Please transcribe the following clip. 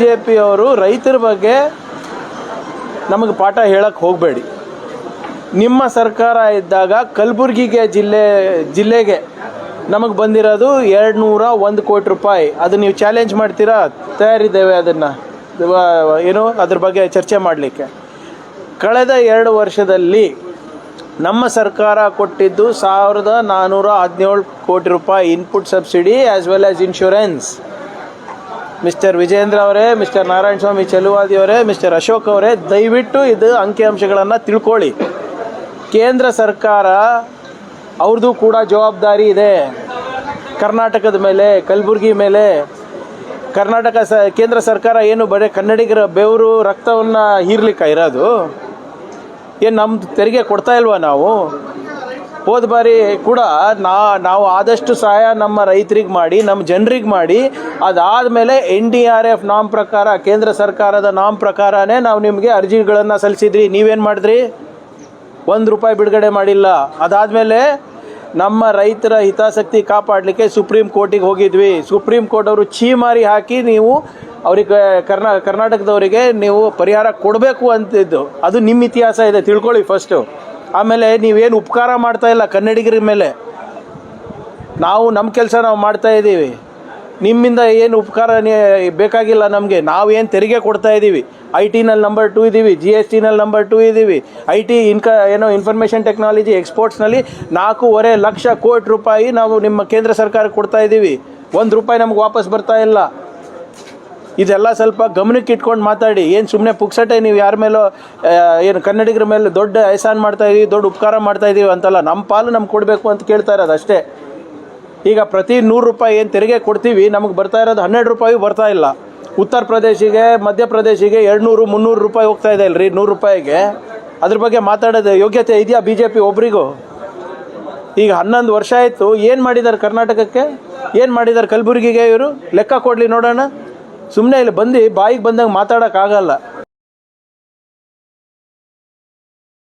J ಪಿಯವರು ರೈತರ ಬಗ್ಗೆ ನಮಗೆ ಪಾಠ ಹೇಳಕ್ಕೆ ಹೋಗಬೇಡಿ. ನಿಮ್ಮ ಸರ್ಕಾರ ಇದ್ದಾಗ ಕಲಬುರಗಿಗೆ ಜಿಲ್ಲೆ, ಜಿಲ್ಲೆಗೆ ನಮಗೆ ಬಂದಿರೋದು ಎರಡು ನೂರ ಒಂದು ಕೋಟಿ ರೂಪಾಯಿ. ಅದು ನೀವು ಚಾಲೆಂಜ್ ಮಾಡ್ತೀರಾ? ತಯಾರಿದ್ದೇವೆ ಅದನ್ನು. ಏನು, ಅದ್ರ ಬಗ್ಗೆ ಚರ್ಚೆ ಮಾಡಲಿಕ್ಕೆ. ಕಳೆದ ಎರಡು ವರ್ಷದಲ್ಲಿ ನಮ್ಮ ಸರ್ಕಾರ ಕೊಟ್ಟಿದ್ದು ಸಾವಿರದ ನಾನ್ನೂರ ಹದಿನೇಳು ಕೋಟಿ ರೂಪಾಯಿ input subsidy as well as insurance mister Vijendra ಅವರೇ ಮಿಸ್ಟರ್ ನಾರಾಯಣ ಸ್ವಾಮಿ ಚೆಲುವಾದಿ ಅವರೇ ಮಿಸ್ಟರ್ ಅಶೋಕ್ ಅವರೇ, ದಯವಿಟ್ಟು ಇದು ಅಂಕಿಅಂಶಗಳನ್ನು ತಿಳ್ಕೊಳ್ಳಿ. ಕೇಂದ್ರ ಸರ್ಕಾರ ಅವ್ರದ್ದು ಕೂಡ ಜವಾಬ್ದಾರಿ ಇದೆ. ಕರ್ನಾಟಕದ ಮೇಲೆ, ಕಲಬುರಗಿ ಮೇಲೆ. ಕರ್ನಾಟಕ ಸ, ಕೇಂದ್ರ ಸರ್ಕಾರ ಏನು ಬರೀ ಕನ್ನಡಿಗರ ಬೆವರು, ರಕ್ತವನ್ನು ಹೀರ್ಲಿಕ್ಕೆ ಇರೋದು? ಏನು ನಮ್ಮ ತೆರಿಗೆ ಕೊಡ್ತಾ ಇಲ್ವಾ ನಾವು? ಹೋದ ಬಾರಿ ಕೂಡ ನಾ ನಾವು ಆದಷ್ಟು ಸಹಾಯ ನಮ್ಮ ರೈತರಿಗೆ ಮಾಡಿ ನಮ್ಮ ಜನರಿಗೆ ಮಾಡಿ, ಅದಾದಮೇಲೆ ಎನ್ ಡಿ ಆರ್ ಎಫ್ ನಾಮ್ ಪ್ರಕಾರ, ಕೇಂದ್ರ ಸರ್ಕಾರದ ನಾಮ್ ಪ್ರಕಾರನೇ ನಾವು ನಿಮಗೆ ಅರ್ಜಿಗಳನ್ನು ಸಲ್ಲಿಸಿದ್ರಿ. ನೀವೇನು ಮಾಡಿದ್ರಿ? ಒಂದು ರೂಪಾಯಿ ಬಿಡುಗಡೆ ಮಾಡಿಲ್ಲ. ಅದಾದಮೇಲೆ ನಮ್ಮ ರೈತರ ಹಿತಾಸಕ್ತಿ ಕಾಪಾಡಲಿಕ್ಕೆ ಸುಪ್ರೀಂ ಕೋರ್ಟಿಗೆ ಹೋಗಿದ್ವಿ. ಸುಪ್ರೀಂ ಕೋರ್ಟ್ ಅವರು ಛೀಮಾರಿ ಹಾಕಿ ನೀವು ಅವ್ರಿಗೆ ಕರ್ನಾ, ಕರ್ನಾಟಕದವರಿಗೆ ನೀವು ಪರಿಹಾರ ಕೊಡಬೇಕು ಅಂತಿದ್ದು. ಅದು ನಿಮ್ಮ ಇತಿಹಾಸ ಇದೆ. ತಿಳ್ಕೊಳ್ಳಿ ಫಸ್ಟು ಆಮೇಲೆ ನೀವೇನು ಉಪಕಾರ ಮಾಡ್ತಾ ಇಲ್ಲ ಕನ್ನಡಿಗರ ಮೇಲೆ? ನಾವು ನಮ್ಮ ಕೆಲಸ ನಾವು ಮಾಡ್ತಾ ಇದ್ದೀವಿ. ನಿಮ್ಮಿಂದ ಏನು ಉಪಕಾರ ಬೇಕಾಗಿಲ್ಲ ನಮಗೆ. ನಾವು ಏನು ತೆರಿಗೆ ಕೊಡ್ತಾ ಇದ್ದೀವಿ. ಐ ಟಿನಲ್ಲಿ ನಂಬರ್ ಟೂ ಇದ್ದೀವಿ, ಜಿ ಎಸ್ ಟಿನಲ್ಲಿ ನಂಬರ್ ಟೂ ಇದ್ದೀವಿ. ಐ ಟಿ ಇನ್ಕ ಏನೋ ಇನ್ಫಾರ್ಮೇಷನ್ ಟೆಕ್ನಾಲಜಿ ಎಕ್ಸ್ಪೋರ್ಟ್ಸ್ನಲ್ಲಿ ನಾಲ್ಕೂವರೆ ಲಕ್ಷ ಕೋಟಿ ರೂಪಾಯಿ ನಾವು ನಿಮ್ಮ ಕೇಂದ್ರ ಸರ್ಕಾರಕ್ಕೆ ಕೊಡ್ತಾ ಇದ್ದೀವಿ. ಒಂದು ರೂಪಾಯಿ ನಮ್ಗೆ ವಾಪಸ್ ಬರ್ತಾ ಇಲ್ಲ. ಇದೆಲ್ಲ ಸ್ವಲ್ಪ ಗಮನಕ್ಕೆ ಇಟ್ಕೊಂಡು ಮಾತಾಡಿ. ಏನು ಸುಮ್ಮನೆ ಪುಕ್ಸಟೆ ನೀವು ಯಾರ ಮೇಲೋ ಏನು ಕನ್ನಡಿಗರ ಮೇಲೆ ದೊಡ್ಡ ಎಹಸಾನ್ ಮಾಡ್ತಾ ಇದೀವಿ, ದೊಡ್ಡ ಉಪಕಾರ ಮಾಡ್ತಾ ಇದೀವಿ ಅಂತಲ್ಲ ನಮ್ಮ ಪಾಲು ನಮ್ಗೆ ಕೊಡಬೇಕು ಅಂತ ಕೇಳ್ತಾ ಇರೋದು ಅಷ್ಟೇ. ಈಗ ಪ್ರತಿ ನೂರು ರೂಪಾಯಿ ಏನು ತೆರಿಗೆ ಕೊಡ್ತೀವಿ, ನಮಗೆ ಬರ್ತಾ ಇರೋದು ಹನ್ನೆರಡು ರೂಪಾಯಿ ಬರ್ತಾ ಇಲ್ಲ. ಉತ್ತರ ಪ್ರದೇಶಿಗೆ ಮಧ್ಯಪ್ರದೇಶಿಗೆ ಎರಡು ನೂರು ಮುನ್ನೂರು ರೂಪಾಯಿ ಹೋಗ್ತಾ ಇದೆ ಅಲ್ರಿ, ನೂರು ರೂಪಾಯಿಗೆ. ಅದ್ರ ಬಗ್ಗೆ ಮಾತಾಡೋದು ಯೋಗ್ಯತೆ ಇದೆಯಾ ಬಿ ಜೆ ಪಿ ಒಬ್ರಿಗೂ? ಈಗ ಹನ್ನೊಂದು ವರ್ಷ ಆಯಿತು, ಏನು ಮಾಡಿದ್ದಾರೆ ಕರ್ನಾಟಕಕ್ಕೆ? ಏನು ಮಾಡಿದ್ದಾರೆ ಕಲಬುರಗಿಗೆ ಇವರು? ಲೆಕ್ಕ ಕೊಡಲಿ ನೋಡೋಣ. ಸುಮ್ಮನೆ ಇಲ್ಲಿ ಬಂದು ಬಾಯಿಗೆ ಬಂದಂಗೆ ಮಾತಾಡೋಕ್ಕಾಗಲ್ಲ.